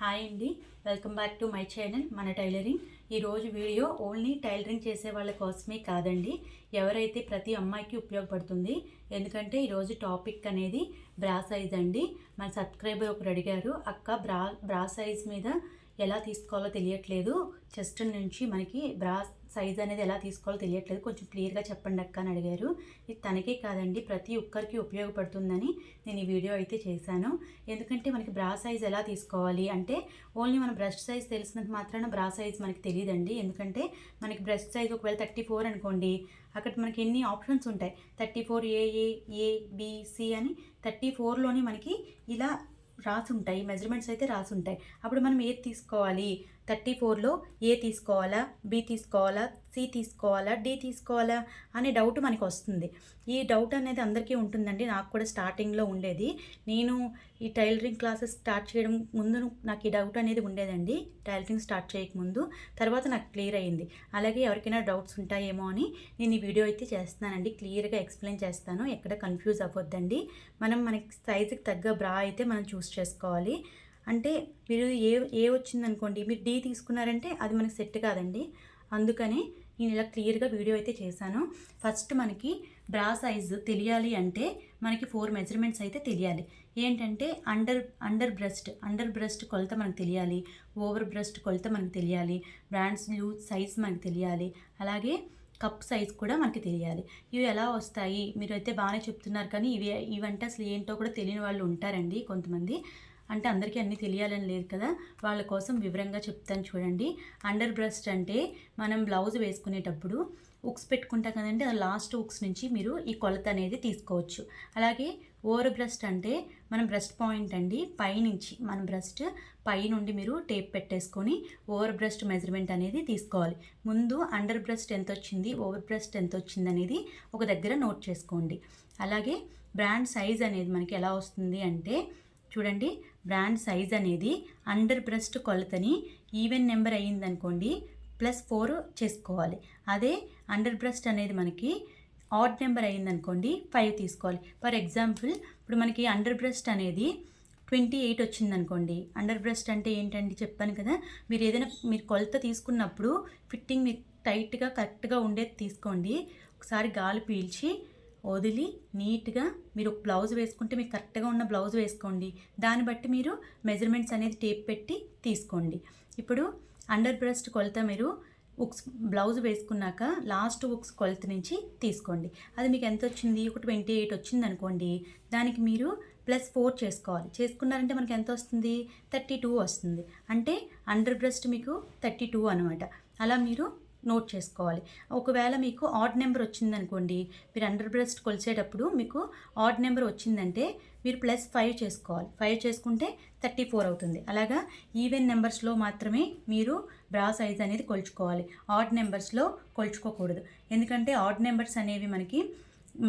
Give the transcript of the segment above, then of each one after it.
Hi అండి. Welcome back to my channel మన tailoring. ఈరోజు వీడియో ఓన్లీ టైలరింగ్ చేసే వాళ్ళ కోసమే కాదండి. ఎవరైతే ప్రతి అమ్మాయికి ఉపయోగపడుతుంది ఎందుకంటే ఈరోజు టాపిక్ అనేది బ్రా సైజ్ అండి. మన సబ్స్క్రైబర్ ఒకరు అడిగారు అక్క బ్రా బ్రా సైజ్ మీద ఎలా తీసుకోవాలో తెలియట్లేదు. చెస్ట్ నుంచి మనకి బ్రా సైజ్ అనేది ఎలా తీసుకోవాలో తెలియట్లేదు. కొంచెం క్లియర్గా చెప్పండి అక్క అని అడిగారు. ఇది తనకే కాదండి ప్రతి ఒక్కరికి ఉపయోగపడుతుందని నేను ఈ వీడియో అయితే చేశాను. ఎందుకంటే మనకి బ్రా సైజ్ ఎలా తీసుకోవాలి అంటే ఓన్లీ మన బ్రెస్ట్ సైజ్ తెలిసినంత మాత్రాన బ్రా సైజ్ మనకి తెలియదండి. ఎందుకంటే మనకి బ్రెస్ట్ సైజ్ ఒకవేళ థర్టీ ఫోర్ అనుకోండి అక్కడ మనకి ఎన్ని ఆప్షన్స్ ఉంటాయి. థర్టీ ఫోర్ ఏఏ ఏబిసి అని థర్టీ ఫోర్లోని మనకి ఇలా రాసి ఉంటాయి మెజర్మెంట్స్ అయితే రాసి ఉంటాయి అప్పుడు మనం ఏది తీసుకోవాలి? థర్టీ ఫోర్లో ఏ తీసుకోవాలా బి తీసుకోవాలా సి తీసుకోవాలా డి తీసుకోవాలా అనే డౌట్ మనకు వస్తుంది ఈ డౌట్ అనేది అందరికీ ఉంటుందండి. నాకు కూడా స్టార్టింగ్లో ఉండేది. నేను ఈ టైలరింగ్ క్లాసెస్ స్టార్ట్ చేయడం ముందు నాకు ఈ డౌట్ అనేది ఉండేదండి. టైలరింగ్ స్టార్ట్ చేయకముందు తర్వాత నాకు క్లియర్ అయ్యింది. అలాగే ఎవరికైనా డౌట్స్ ఉంటాయేమో అని నేను ఈ వీడియో అయితే చేస్తున్నానండి. క్లియర్గా ఎక్స్ప్లెయిన్ చేస్తాను. ఎక్కడ కన్ఫ్యూజ్ అవ్వద్దండి. మనం మనకి సైజుకి తగ్గ బ్రా అయితే మనం చూస్ చేసుకోవాలి. అంటే మీరు ఏ ఏ వచ్చిందనుకోండి మీరు డి తీసుకున్నారంటే అది మనకి సెట్ కాదండి. అందుకని నేను ఇలా క్లియర్గా వీడియో అయితే చేశాను. ఫస్ట్ మనకి బ్రా సైజు తెలియాలి అంటే మనకి ఫోర్ మెజర్మెంట్స్ అయితే తెలియాలి. ఏంటంటే under under breast under breast కొలత మనకు తెలియాలి ఓవర్ బ్రెస్ట్ కొలత మనకు తెలియాలి బ్రాండ్స్ లూజ్ సైజ్ మనకు తెలియాలి అలాగే కప్ సైజ్ కూడా మనకి తెలియాలి. ఇవి ఎలా వస్తాయి? మీరు అయితే బాగానే చెప్తున్నారు కానీ ఇవి ఇవంటే అసలు ఏంటో కూడా తెలియని వాళ్ళు ఉంటారండి కొంతమంది. అంటే అందరికీ అన్నీ తెలియాలని లేదు కదా. వాళ్ళ కోసం వివరంగా చెప్తాను చూడండి. అండర్ బ్రెస్ట్ అంటే మనం బ్లౌజ్ వేసుకునేటప్పుడు ఉక్స్ పెట్టుకుంటాం కదండి. ఆ లాస్ట్ ఉక్స్ నుంచి మీరు ఈ కొలత అనేది తీసుకోవచ్చు. అలాగే ఓవర్ బ్రెస్ట్ అంటే మన బ్రెస్ట్ పాయింట్ అండి పైనుంచి మన బ్రెస్ట్ పై నుండి మీరు టేప్ పెట్టేసుకొని ఓవర్ బ్రెస్ట్ మెజర్మెంట్ అనేది తీసుకోవాలి. ముందు అండర్ బ్రెస్ట్ ఎంత వచ్చింది ఓవర్ బ్రెస్ట్ ఎంత వచ్చింది అనేది ఒక దగ్గర నోట్ చేసుకోండి. అలాగే బ్రాండ్ సైజ్ అనేది మనకి ఎలా వస్తుంది అంటే చూడండి బ్రాండ్ సైజ్ అనేది అండర్ బ్రెస్ట్ కొలతని ఈవెన్ నెంబర్ అయ్యిందనుకోండి ప్లస్ ఫోర్ చేసుకోవాలి. అదే అండర్ బ్రెస్ట్ అనేది మనకి ఆడ్ నెంబర్ అయ్యిందనుకోండి ఫైవ్ తీసుకోవాలి. ఫర్ ఎగ్జాంపుల్ ఇప్పుడు మనకి అండర్ బ్రెస్ట్ అనేది ట్వంటీ ఎయిట్ వచ్చిందనుకోండి అండర్ బ్రెస్ట్ అంటే ఏంటండి చెప్పాను కదా మీరు ఏదైనా మీరు కొలత తీసుకున్నప్పుడు ఫిట్టింగ్ మీకు టైట్గా కరెక్ట్గా ఉండేది తీసుకోండి. ఒకసారి గాలి పీల్చి వదిలి నీట్గా మీరు ఒక బ్లౌజ్ వేసుకుంటే మీకు కరెక్ట్గా ఉన్న బ్లౌజ్ వేసుకోండి. దాన్ని బట్టి మీరు మెజర్మెంట్స్ అనేది టేప్ పెట్టి తీసుకోండి. ఇప్పుడు అండర్ బ్రెస్ట్ కొలత మీరు ఉక్స్ బ్లౌజ్ వేసుకున్నాక లాస్ట్ ఉక్స్ కొలత నుంచి తీసుకోండి. అది మీకు ఎంత వచ్చింది? ఒక ట్వంటీ ఎయిట్ వచ్చింది అనుకోండి. దానికి మీరు ప్లస్ ఫోర్ చేసుకోవాలి. చేసుకున్నారంటే మనకి ఎంత వస్తుంది? థర్టీ టూ వస్తుంది. అంటే అండర్ బ్రెస్ట్ మీకు థర్టీ టూ అనమాట అలా మీరు నోట్ చేసుకోవాలి. ఒకవేళ మీకు ఆడ్ నెంబర్ వచ్చిందనుకోండి మీరు అండర్ బ్రెస్ట్ కొలిచేటప్పుడు మీకు ఆడ్ నెంబర్ వచ్చిందంటే మీరు ప్లస్ ఫైవ్ చేసుకోవాలి. ఫైవ్ చేసుకుంటే థర్టీ ఫోర్ అవుతుంది. అలాగా ఈవెన్ నెంబర్స్లో మాత్రమే మీరు బ్రా సైజ్ అనేది కొలుచుకోవాలి. ఆడ్ నెంబర్స్లో కొలుచుకోకూడదు. ఎందుకంటే ఆడ్ నెంబర్స్ అనేవి మనకి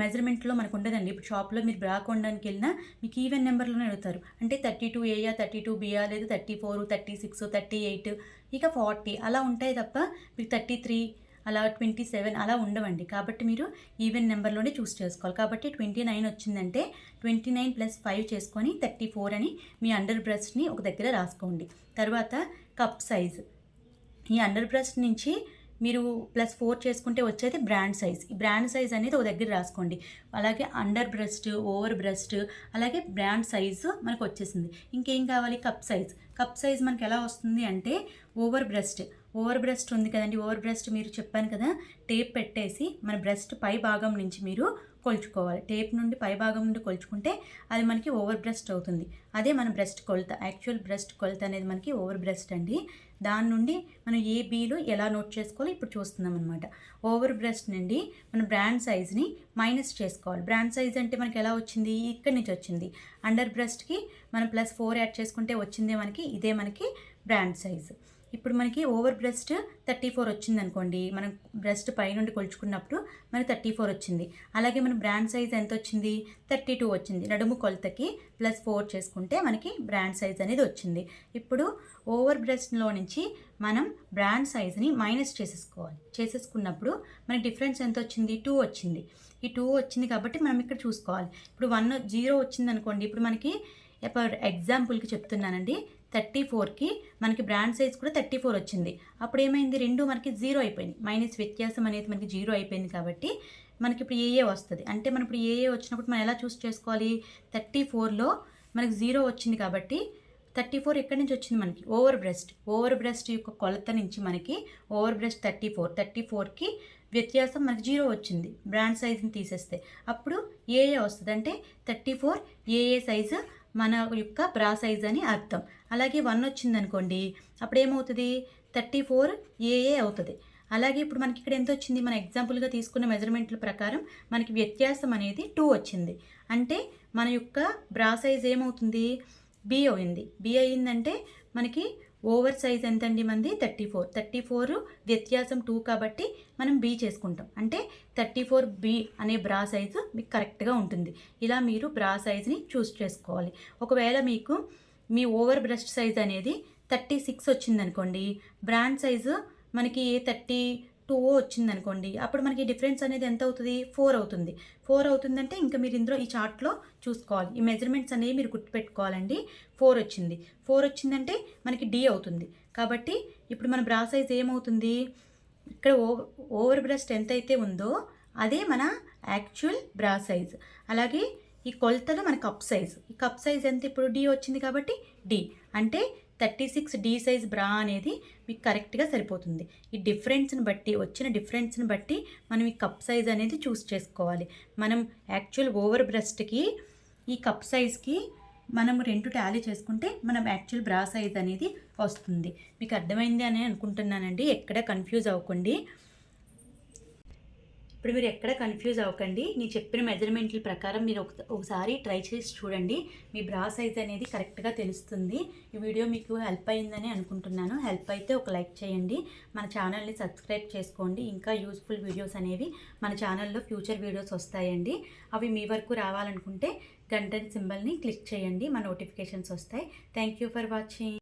మెజర్మెంట్లో మనకు ఉండదండి ఇప్పుడు షాప్లో మీరు బ్రా కొనడానికి వెళ్ళినా మీకు ఈవెన్ నెంబర్లోనే అడుగుతారు. అంటే థర్టీ టూ ఏయా థర్టీ టూ బియా లేదా thirty four thirty six thirty eight ఇక ఫార్టీ అలా ఉంటాయి తప్ప మీకు థర్టీ త్రీ అలా ట్వంటీ సెవెన్ అలా ఉండవండి. కాబట్టి మీరు ఈవెన్ నెంబర్లోనే చూస్ చేసుకోవాలి. కాబట్టి ట్వంటీ నైన్ వచ్చిందంటే ట్వంటీ నైన్ ప్లస్ ఫైవ్ చేసుకొని థర్టీ ఫోర్ అని మీ అండర్ బ్రష్ని ఒక దగ్గర రాసుకోండి. తర్వాత కప్ సైజ్. ఈ అండర్ బ్రష్ నుంచి మీరు ప్లస్ ఫోర్ చేసుకుంటే వచ్చేది బ్రాండ్ సైజ్ ఈ బ్రాండ్ సైజ్ అనేది ఒక దగ్గర రాసుకోండి. అలాగే అండర్ బ్రెస్ట్ ఓవర్ బ్రెస్ట్ అలాగే బ్రాండ్ సైజు మనకు వచ్చేసింది. ఇంకేం కావాలి? కప్ సైజ్ కప్ సైజ్ మనకి ఎలా వస్తుంది అంటే ఓవర్ బ్రెస్ట్ ఓవర్ బ్రెస్ట్ ఉంది కదండి. ఓవర్ బ్రెస్ట్ మీరు చెప్పాను కదా టేప్ పెట్టేసి మన బ్రెస్ట్ పై భాగం నుంచి మీరు కొలుచుకోవాలి. టేప్ నుండి పై భాగం నుండి కొలుచుకుంటే అది మనకి ఓవర్ బ్రెస్ట్ అవుతుంది. అదే మన బ్రెస్ట్ కొలత. యాక్చువల్ బ్రెస్ట్ కొలత అనేది మనకి ఓవర్ బ్రెస్ట్ అండి. దాని నుండి మనం ఏ బీలు ఎలా నోట్ చేసుకోవాలో ఇప్పుడు చూస్తున్నాం అనమాట ఓవర్ బ్రెస్ట్ నుండి మన బ్రాండ్ సైజ్ని మైనస్ చేసుకోవాలి. బ్రాండ్ సైజ్ అంటే మనకి ఎలా వచ్చింది? ఇక్కడి నుంచి వచ్చింది. అండర్ బ్రెస్ట్కి మనం ప్లస్ ఫోర్ యాడ్ చేసుకుంటే వచ్చిందే మనకి ఇదే మనకి బ్రాండ్ సైజ్ ఇప్పుడు మనకి ఓవర్ బ్రెస్ట్ థర్టీ ఫోర్ వచ్చింది అనుకోండి మనం బ్రెస్ట్ పైనుండి కొలుచుకున్నప్పుడు మనకి థర్టీ ఫోర్ వచ్చింది. అలాగే మన బ్రాండ్ సైజ్ ఎంత వచ్చింది? థర్టీ టూ వచ్చింది. నడుము కొలతకి ప్లస్ ఫోర్ చేసుకుంటే మనకి బ్రాండ్ సైజ్ అనేది వచ్చింది. ఇప్పుడు ఓవర్ బ్రెస్ట్లో నుంచి మనం బ్రాండ్ సైజ్ని మైనస్ చేసేసుకోవాలి. చేసేసుకున్నప్పుడు మనకి డిఫరెన్స్ ఎంత వచ్చింది? టూ వచ్చింది. ఈ టూ వచ్చింది కాబట్టి మనం ఇక్కడ చూసుకోవాలి. ఇప్పుడు వన్ జీరో వచ్చింది అనుకోండి ఇప్పుడు మనకి ఫర్ ఎగ్జాంపుల్కి చెప్తున్నానండి. థర్టీ ఫోర్కి మనకి బ్రాండ్ సైజ్ కూడా థర్టీ ఫోర్ వచ్చింది. అప్పుడు ఏమైంది? రెండు మనకి జీరో అయిపోయింది. మైనస్ వ్యత్యాసం అనేది మనకి జీరో అయిపోయింది కాబట్టి మనకి ఇప్పుడు ఏఏ వస్తుంది. అంటే మనం ఇప్పుడు ఏఏ వచ్చినప్పుడు మనం ఎలా చూస్ చేసుకోవాలి? థర్టీ ఫోర్లో మనకి జీరో వచ్చింది కాబట్టి థర్టీ ఫోర్ ఎక్కడి నుంచి వచ్చింది మనకి? Over breast. ఓవర్ బ్రెస్ట్ యొక్క కొలత నుంచి మనకి over breast thirty four. Thirty ఫోర్కి వ్యత్యాసం మనకి జీరో వచ్చింది. బ్రాండ్ సైజుని తీసేస్తే. అప్పుడు ఏఏ వస్తుంది? అంటే థర్టీ ఫోర్ ఏఏ సైజు మన యొక్క బ్రా సైజ్ అని అర్థం. అలాగే వన్ వచ్చింది అనుకోండి అప్పుడు ఏమవుతుంది? థర్టీ ఫోర్ ఏఏ అవుతుంది. అలాగే ఇప్పుడు మనకి ఇక్కడ ఎంత వచ్చింది? మన ఎగ్జాంపుల్గా తీసుకున్న మెజర్మెంట్ల ప్రకారం మనకి వ్యత్యాసం అనేది టూ వచ్చింది. అంటే మన యొక్క బ్రా సైజ్ ఏమవుతుంది? బి అయింది. బి అయిందంటే మనకి ఓవర్ సైజ్ ఎంతండి మంది? Thirty four. థర్టీ ఫోర్ వ్యత్యాసం టూ కాబట్టి మనం బీ చేసుకుంటాం. అంటే థర్టీ ఫోర్ బి అనే బ్రా సైజు మీకు కరెక్ట్గా ఉంటుంది. ఇలా మీరు బ్రా సైజ్ని చూస్ చేసుకోవాలి. ఒకవేళ మీకు మీ ఓవర్ బ్రెస్ట్ సైజ్ అనేది థర్టీ సిక్స్ వచ్చిందనుకోండి బ్రాండ్ సైజు మనకి థర్టీ టూ వచ్చింది అనుకోండి అప్పుడు మనకి డిఫరెన్స్ అనేది ఎంత అవుతుంది? ఫోర్ అవుతుంది. ఫోర్ అవుతుందంటే ఇంకా మీరు ఇందులో ఈ చార్ట్లో చూసుకోవాలి. ఈ మెజర్మెంట్స్ అనేవి మీరు గుర్తుపెట్టుకోవాలండి. ఫోర్ వచ్చింది. ఫోర్ వచ్చిందంటే మనకి డి అవుతుంది. కాబట్టి ఇప్పుడు మన బ్రా సైజ్ ఏమవుతుంది? ఇక్కడ ఓవర్ బ్రెస్ట్ ఎంత అయితే ఉందో అదే మన యాక్చువల్ బ్రా సైజ్. అలాగే ఈ కొలతలో మన కప్ సైజ్. ఈ కప్ సైజ్ ఎంత? ఇప్పుడు డి వచ్చింది కాబట్టి డి. అంటే థర్టీ సిక్స్ డి సైజ్ బ్రా అనేది మీకు కరెక్ట్గా సరిపోతుంది. ఈ డిఫరెన్స్ని బట్టి వచ్చిన డిఫరెన్స్ని బట్టి మనం ఈ కప్ సైజ్ అనేది చూస్ చేసుకోవాలి. మనం యాక్చువల్ ఓవర్ బ్రెస్ట్కి ఈ కప్ సైజ్కి మనం రెండు టాలీ చేసుకుంటే మనం యాక్చువల్ బ్రా సైజ్ అనేది వస్తుంది. మీకు అర్థమైంది అని అనుకుంటున్నానండి. ఎక్కడ కన్ఫ్యూజ్ అవ్వకండి. ఇప్పుడు మీరు ఎక్కడ కన్ఫ్యూజ్ అవ్వకండి. నేను చెప్పిన మెజర్మెంట్ల ప్రకారం మీరు ఒక ఒకసారి ట్రై చేసి చూడండి. మీ బ్రా సైజ్ అనేది కరెక్ట్గా తెలుస్తుంది. ఈ వీడియో మీకు హెల్ప్ అయిందని అనుకుంటున్నాను. హెల్ప్ అయితే ఒక లైక్ చేయండి. మన ఛానల్ని సబ్స్క్రైబ్ చేసుకోండి. ఇంకా యూస్ఫుల్ వీడియోస్ అనేవి మన ఛానల్లో ఫ్యూచర్ వీడియోస్ వస్తాయండి. అవి మీ వరకు రావాలనుకుంటే గంటన్ సింబల్ని క్లిక్ చేయండి. మా నోటిఫికేషన్స్ వస్తాయి. Thank you for watching